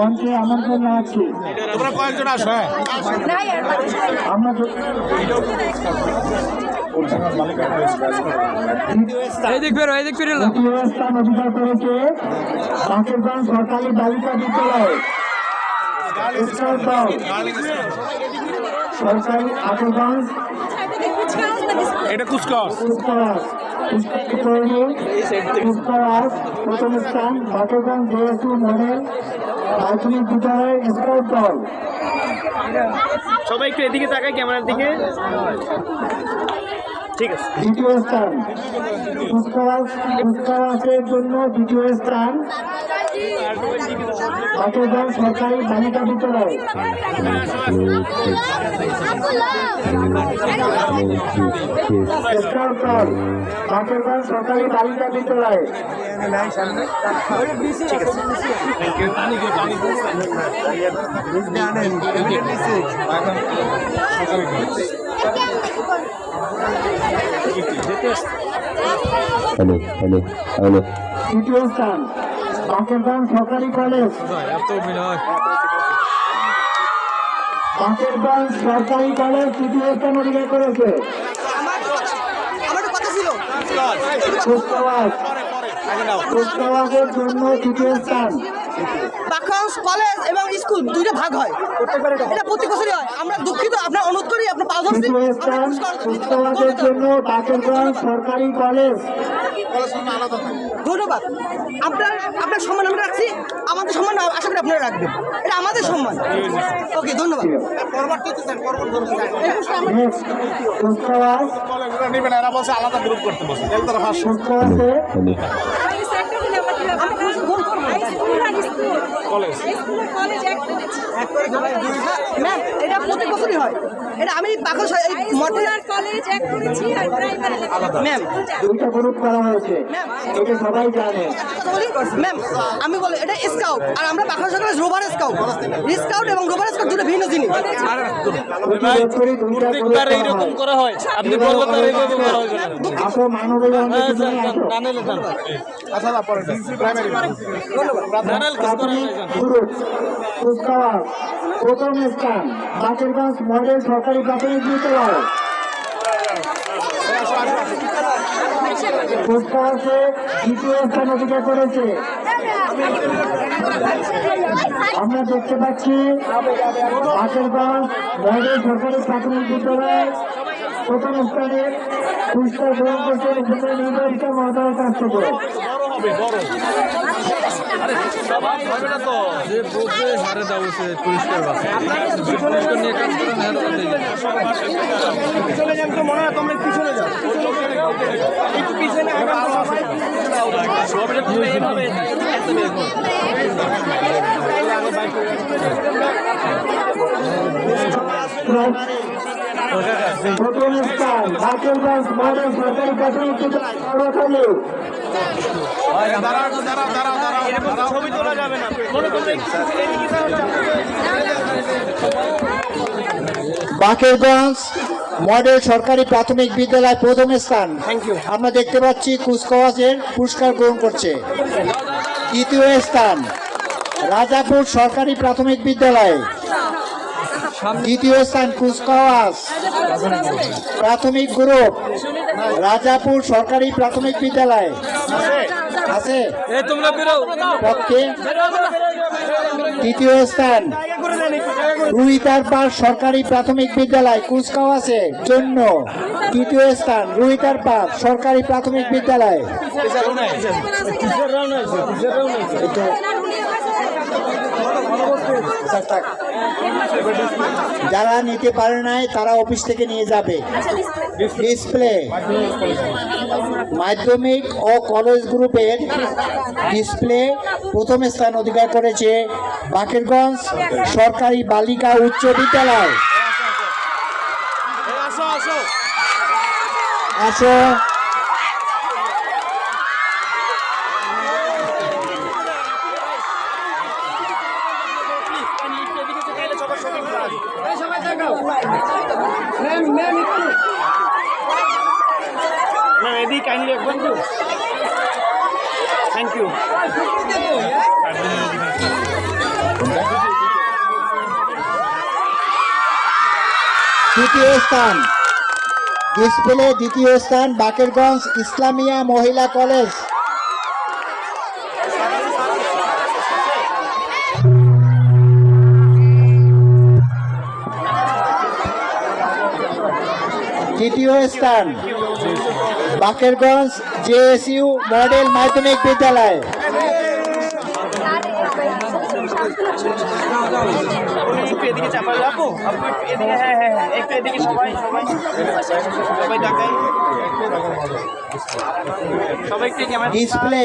মঞ্চে আমন্ত্রণ জানাচ্ছি তোমরা কয়েকজন আসো হ্যাঁ আমরা তো- এদিক বেরো এদিক বেরো স্থান অধিকার করেছে বাকেরগঞ্জ সরকারি বালিকা বিদ্যালয় সরকারি আকেরগঞ্জ এটা কুচকাওয়াজ কুচকাওয়াজ প্রথম স্থান বাকেরগঞ্জ জেএসু মডেল স্কাউট দল। সবাই একটু এদিকে তাকায় ক্যামেরার দিকে। ঠিক আছে। দ্বিতীয় স্থান। কুচকাওয়াজ কুচকাওয়াজের জন্য দ্বিতীয় স্থান। বাকেরগঞ্জ সরকারি বালিকা বিদ্যালয়। স্কাউট দল বাকেরগঞ্জ সরকারি বালিকা বিদ্যালয়। হ্যালো হ্যালো হ্যালো তৃতীয় স্থান। বাকেরগঞ্জ সরকারি কলেজ। বাকেরগঞ্জ সরকারি কলেজ তৃতীয় স্থান অধিকার করেছে। জন্য তৃতীয় স্থান। কলেজ এবং স্কুল দুইটা ভাগ হয়। এটা প্রতি বছরই হয়। আমরা দুঃখিত আপনার অনুরোধ করি আপনার পাঁচ জন্য সরকারি কলেজ। ধন্যবাদ। আপনার আপনার সম্মান আমরা রাখছি। আমাদের সম্মান আশা করি আপনারা রাখবেন। এটা আমাদের সম্মান। ওকে ধন্যবাদ। আলাদা গ্রুপ করতে বলছে কলেজ। ম্যাম এটা বছরই হয়। এটা আমি বাকগঞ্জ মডেল কলেজ এক করেছি আর প্রাইমারি ম্যাম। দুইটা গ্রুপ করা হয়েছে। এটা সবাই জানে। ম্যাম আমি বলি এটা স্কাউট আর আমরা Bakganj college rover scout scout এবং রোভার স্কাউট দুটো ভিন্ন জিনিস। করা হয়? আপনি বললেন এইভাবে করা আসো আচ্ছা না পরে প্রাইমারি প্রথম স্থান বাকেরগঞ্জ মডেল সরকারি প্রাথমিক বিদ্যালয় কুচকাওয়াজে দ্বিতীয় স্থান অধিকার করেছে আমরা দেখতে পাচ্ছি বাকেরগঞ্জ মডেল সরকারি প্রাথমিক বিদ্যালয় প্রথম স্থানে পুরস্কার গ্রহণ করছেন উপজেলা নির্বাচিত মহোদয়ের কাছ থেকে যে বলছে হারে দাও সে পরিষ্কার বাসে। পরিষ্কার নিয়ে কাজ করে না পিছনে যান তো মনে হয় তোমরা পিছনে যাও। একটু পিছনে প্রথম স্থান সরকারি প্রাথমিক বিদ্যালয় করছে বাকেরগঞ্জ মডেল সরকারি প্রাথমিক বিদ্যালয় প্রথম স্থান। আমরা দেখতে পাচ্ছি কুচকাওয়াজের পুরস্কার গ্রহণ করছে। দ্বিতীয় স্থান রাজাপুর সরকারি প্রাথমিক বিদ্যালয়। দ্বিতীয় স্থান কুচকাওয়াজ। প্রাথমিক গ্রুপ রাজাপুর সরকারি প্রাথমিক বিদ্যালয়। আছে? পক্ষে। তৃতীয় স্থান রুইতার পাড় সরকারি প্রাথমিক বিদ্যালয় কুচকাওয়াজের জন্য। তৃতীয় স্থান রুইতার পাড় সরকারি প্রাথমিক বিদ্যালয়। যারা নিতে পারে নাই তারা অফিস থেকে নিয়ে যাবে। ডিসপ্লে। মাধ্যমিক ও কলেজ গ্রুপের ডিসপ্লে প্রথম স্থান অধিকার করেছে বাকেরগঞ্জ সরকারি বালিকা উচ্চ বিদ্যালয়। আসো। তৃতীয় স্থান। ডিসপ্লে দ্বিতীয় স্থান বাকেরগঞ্জ ইসলামিয়া মহিলা কলেজ। তৃতীয় স্থান বাকেরগঞ্জ জেএসইউ মডেল মাধ্যমিক বিদ্যালয়। এদিকে চাপা আপু আপু এদিকে হ্যাঁ হ্যাঁ হ্যাঁ একটু এদিকে সবাই সবাই সবাই তাকাই সবাই একটু ক্যামেরা ডিসপ্লে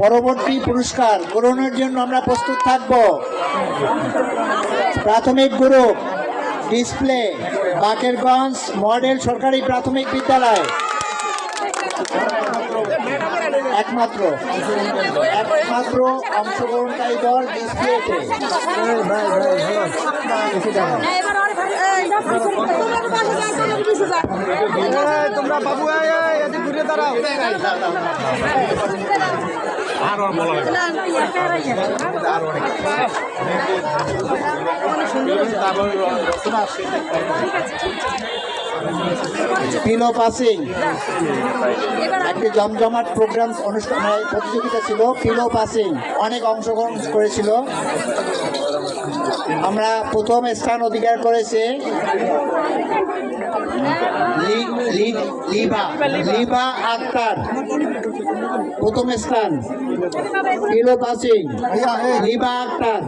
পরবর্তী পুরস্কার গ্রহণের জন্য আমরা প্রস্তুত থাকব। প্রাথমিক গ্রুপ ডিসপ্লে বাকেরগঞ্জ মডেল সরকারি প্রাথমিক বিদ্যালয়। একমাত্র একমাত্র অংশগ্রহণকারী দল ডিসপ্লেতে এবার তোমরা বাবু ঘুরে দাঁড়াও। পিলো পাসিং একটি জমজমাট প্রোগ্রাম অনুষ্ঠান প্রতিযোগিতা ছিল পিলো পাসিং অনেক অংশগ্রহণ করেছিল। আমরা প্রথম স্থান অধিকার করেছে লিবা লিবা আক্তার। প্রথম স্থান পিলো পাসিং লিবা আক্তার।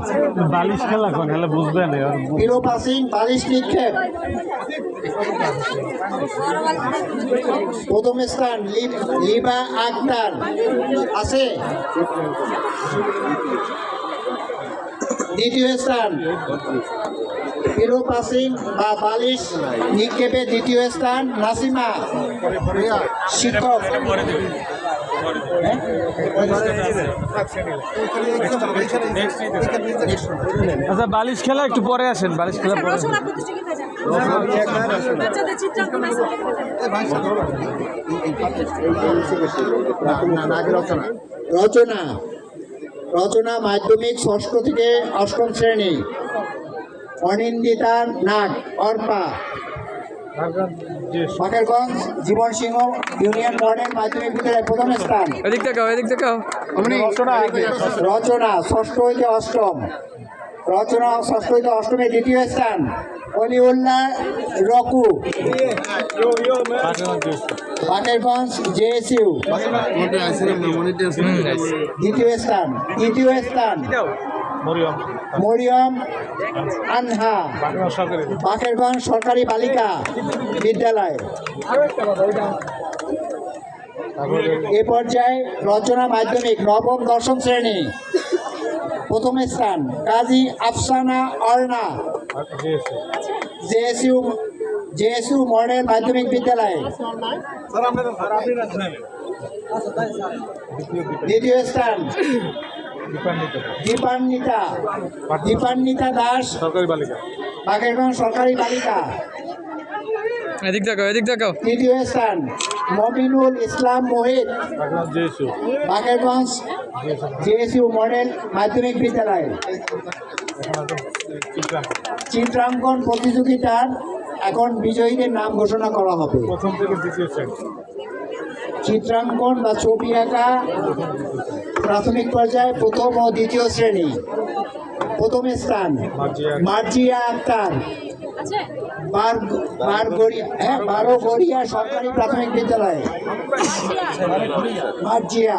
বালিশ খেলা কোন? খেলা বুঝবেন পিলো পাসিং বালিশ নিক্ষেপ। প্রথম স্থান লিবা আক্তার। আছে? দ্বিতীয় স্থান। পিলো পাসিং বা বালিশ নিক্ষেপে দ্বিতীয় স্থান নাসিমা। শিক্ষক? আচ্ছা বালিশ খেলা একটু পরে আসেন বালিশ খেলা পরে রচনা প্রতিযোগিতা যান বাচ্চাদের চিত্রাঙ্কন আছে রচনা মাধ্যমিক ষষ্ঠ থেকে অষ্টম শ্রেণি। অনিন্দিতা নাগ অর্পা। বাকেরগঞ্জ জীবন সিংহ ইউনিয়ন মডেল মাধ্যমিক বিদ্যালয় প্রথম স্থান। রচনা ষষ্ঠ হইতে অষ্টম। রচনা ষষ্ঠ হইতে অষ্টমে দ্বিতীয় স্থান, অলিউল্লাহ রকু। বাকেরগঞ্জ জেএসইউ। দ্বিতীয় স্থান, তৃতীয় স্থান, মরিয়ম আনহা। বাকেরগঞ্জ সরকারি বালিকা বিদ্যালয়। এ পর্যায়ে রচনা মাধ্যমিক নবম দশম শ্রেণি। প্রথম স্থান Kazi Afsana Arna JSU JSU model মাধ্যমিক বিদ্যালয়। দ্বিতীয় স্থান দীপান্বিতা। দীপান্বিতা দাস সরকারি বালিকা। বাগেরগঞ্জ সরকারি বালিকা। এদিক দেখাও এদিক দেখাও। তৃতীয় স্থান মমিনুল ইসলাম মোহিত। বাগেরগঞ্জ জেএসইউ মডেল মাধ্যমিক বিদ্যালয়। চিত্রাঙ্কন প্রতিযোগিতার এখন বিজয়ীদের নাম ঘোষণা করা হবে। প্রথম থেকে দ্বিতীয় চিত্রাঙ্কন বা ছবি আঁকা প্রাথমিক পর্যায়ে প্রথম ও দ্বিতীয় শ্রেণি। প্রথম স্থান মার্জিয়া আক্তার। হ্যাঁ বারো গড়িয়া সরকারি প্রাথমিক বিদ্যালয়। মার্জিয়া।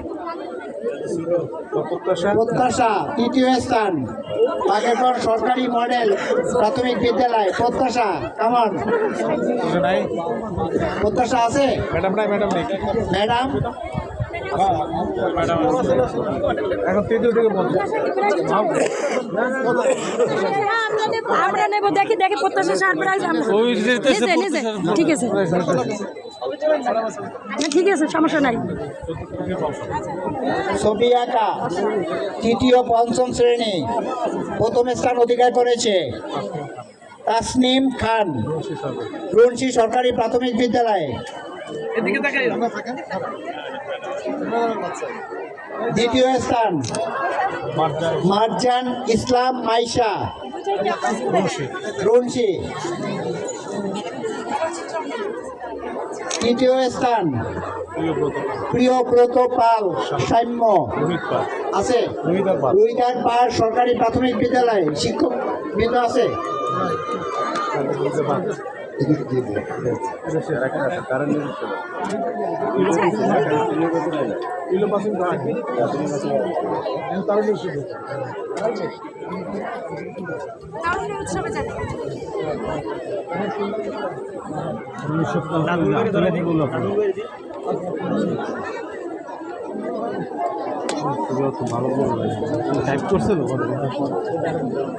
প্রত্যাশা? তৃতীয় স্থান বাগেরগড় সরকারি মডেল প্রাথমিক বিদ্যালয় প্রত্যাশা কেমন প্রত্যাশা আছে? ম্যাডাম নাই ম্যাডাম নেই। ম্যাডাম? তৃতীয় ঠিক আছে সমস্যা নাই ছবি আঁকা তৃতীয় পঞ্চম শ্রেণি, প্রথম স্থান অধিকার করেছে তাসনিম খান, রুনসি সরকারি প্রাথমিক বিদ্যালয়। দ্বিতীয় স্থান মারজান। ইসলাম মাইশা। রুনসি তৃতীয় স্থান প্রিয়ব্রত পাল সাম্য। আছে? রুইদার পাড় সরকারি প্রাথমিক বিদ্যালয় শিক্ষক বৃন্দ আছে?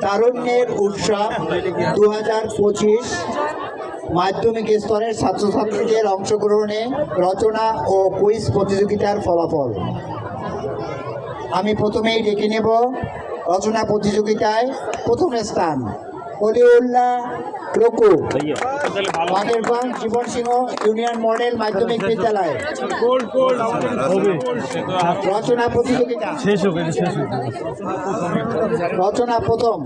তারুণ্যের উৎসবে দু হাজার পঁচিশ মাধ্যমিক স্তরের ছাত্রছাত্রীদের অংশগ্রহণে রচনা ও কুইজ প্রতিযোগিতার ফলাফল। আমি প্রথমেই ডেকে নেব রচনা প্রতিযোগিতায় প্রথম স্থান অলিউল্লাহ রকু। বাগেরগঞ্জ জীবন সিংহ ইউনিয়ন মডেল মাধ্যমিক বিদ্যালয়। রচনা প্রতিযোগিতা। রচনা প্রথম।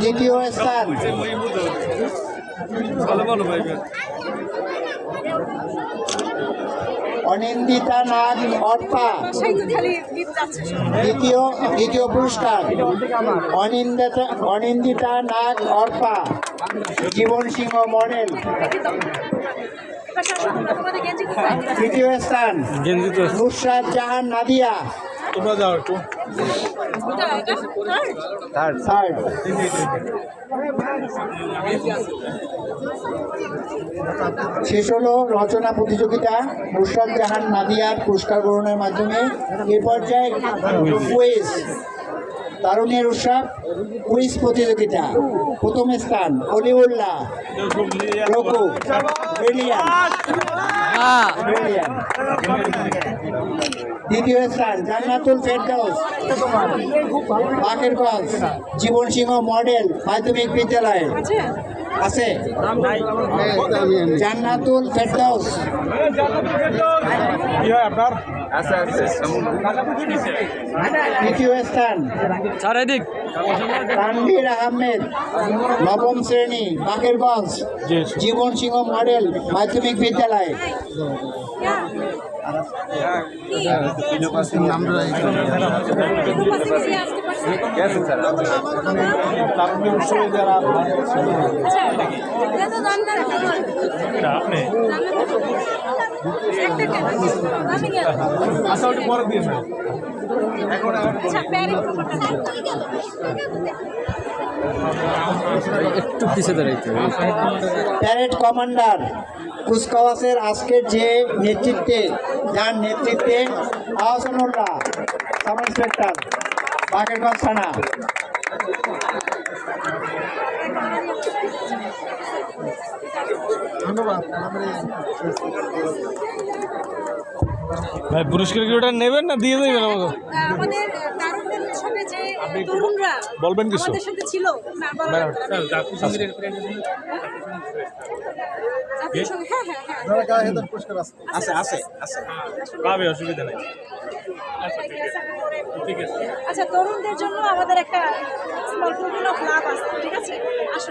দ্বিতীয় স্থান। অনিন্দিতা নাগ অর্পা দ্বিতীয় দ্বিতীয় পুরস্কার। অনিন্দিতা অনিন্দিতা নাগ অর্পা জীবন সিংহ মডেল। তৃতীয় স্থান। নুসরাত জাহান নাদিয়া। তোমরা যাও একটু। শেষ হলো রচনা প্রতিযোগিতা নুসরাত জাহান নাদিয়ার পুরস্কার গ্রহণের মাধ্যমে। এ পর্যায়ে তারুণের উৎসব কুইজ প্রতিযোগিতা প্রথম স্থান অলিউল্লাহ ব্রিলিয়ান ব্রিলিয়ান দ্বিতীয় স্থান জান্নাতুল ফেরদাউস। বাকেরগঞ্জ জীবন সিংহ মডেল মাধ্যমিক বিদ্যালয়। আছে? জান্নাতুল ফেরদাউস। তৃতীয় স্থান স্যার এদিক। তানভীর আহমেদ নবম শ্রেণি বাকেরগঞ্জ জীবন সিংহ মডেল মাধ্যমিক বিদ্যালয়। একটু পিছিয়ে দাঁড়াইতে প্যারেড কমান্ডার কুচকাওয়াজের আজকের যে নেতৃত্বে যার নেতৃত্বে আহসানুল্লাহ সাব ইন্সপেক্টর বাকেরগঞ্জ থানা। ভাই পুরস্কার কি ওটা নেবেন না? দিয়ে দেবেন আমাকে? আমাদের যে তরুণরা বলবেন কিছু? আমাদের সাথে ছিল সংগীত হ্যাঁ হ্যাঁ হ্যাঁ। আছে। আছে আছে পাবে অসুবিধা নেই। আচ্ছা তরুণদের জন্য আমাদের একটা স্মল অফ লাভ আছে ঠিক আছে? আসো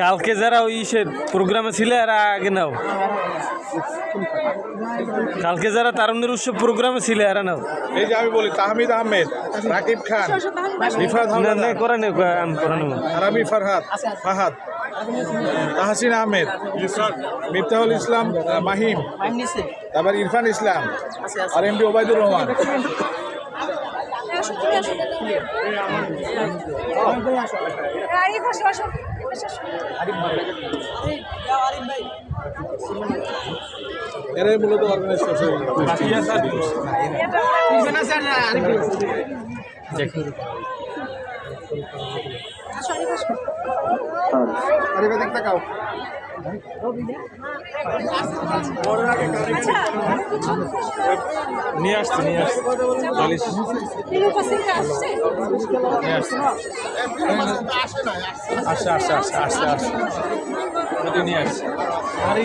কালকে যারা ওই সে প্রোগ্রামে ছিল এরা আগে নাও। কালকে যারা তারুণের উৎসব প্রোগ্রামে ছিল এরা নাও। এই যে আমি বলি তাহমিদ আহমেদ রাকিব খান। রিফাত না করে নেব আমি করে নেব ফারহাদ ফাহাদ। তাহসিন আহমেদ মিফতাহুল ইসলাম মাহিম তারপর ইরফান ইসলাম আর এমডি ওবায়দুর রহমান। আসো তুমি আসো আরিফ আসো আসো। এরাই মূলত অর্গানাইজ করছে আরিফ আসো আচ্ছা নিয়ে আসছে নিয়ে আসছে। চল্লিশ নিয়ে আসছে। আসছে আসছে আসছে আসছে আসছে। নিয়ে আসছে। আরে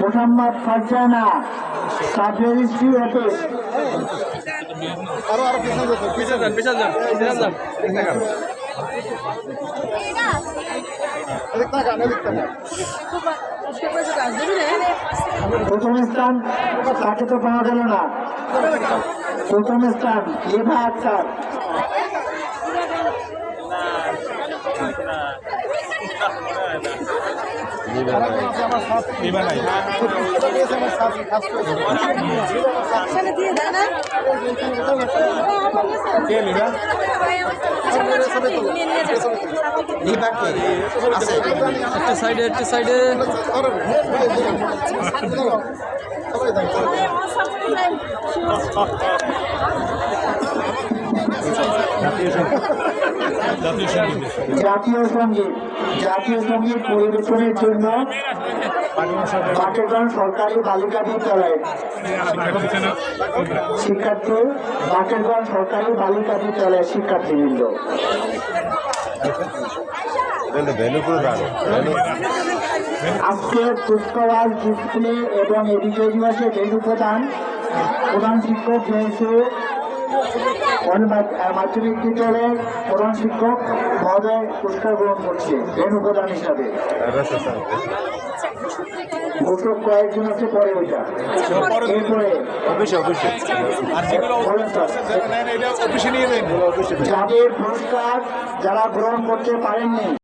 মোহাম্মদ ফারজানা সাবজের স্ত্রী এতে পিছনে যান পিছনে যান পিছনে যান এদিক তাকান। প্রথম স্থান তাকে তো পাওয়া গেল না। প্রথম স্থান লেভা আক্তার নিবা নাই এখানে দিয়ে দেয় না কে নিবা আচ্ছা আমার সাথে নিয়ে নিয়ে যাচ্ছে একটা সাইডে একটা সাইডে জাতীয় সংগীত জাতীয় সংগীত পরিবেশনের জন্য বাকেরগঞ্জ সরকারি বালিকা বিদ্যালয় শিক্ষার্থী বাকেরগঞ্জ সরকারি বালিকা বিদ্যালয়ের শিক্ষার্থীবৃন্দ। আজকে ডিসপ্লে এবং এডিটর দিবসে ভেন্যু প্রদান। প্রধান শিক্ষক হয়েছে মাধ্যমিক বিদ্যালয়ের প্রধান শিক্ষক মহোদয় পুরস্কার গ্রহণ করছে ভেন্যু উপাদান হিসাবে। ঘোষক কয়েকজন আছে পরে ওইটা। এরপরে যাদের পুরস্কার যারা গ্রহণ করতে পারেননি